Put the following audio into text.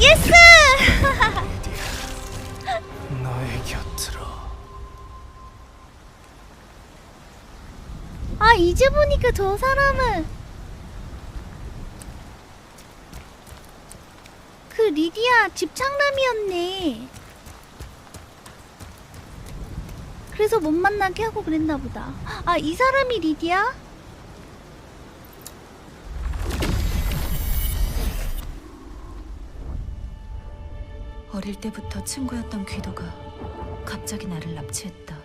예스! 너의 곁으로. 아 이제 보니까 저 사람은 그 리디아 집창남이었네. 그래서 못 만나게 하고 그랬나 보다. 아 이 사람이 리디아? 어릴 때부터 친구였던 귀도가 갑자기 나를 납치했다.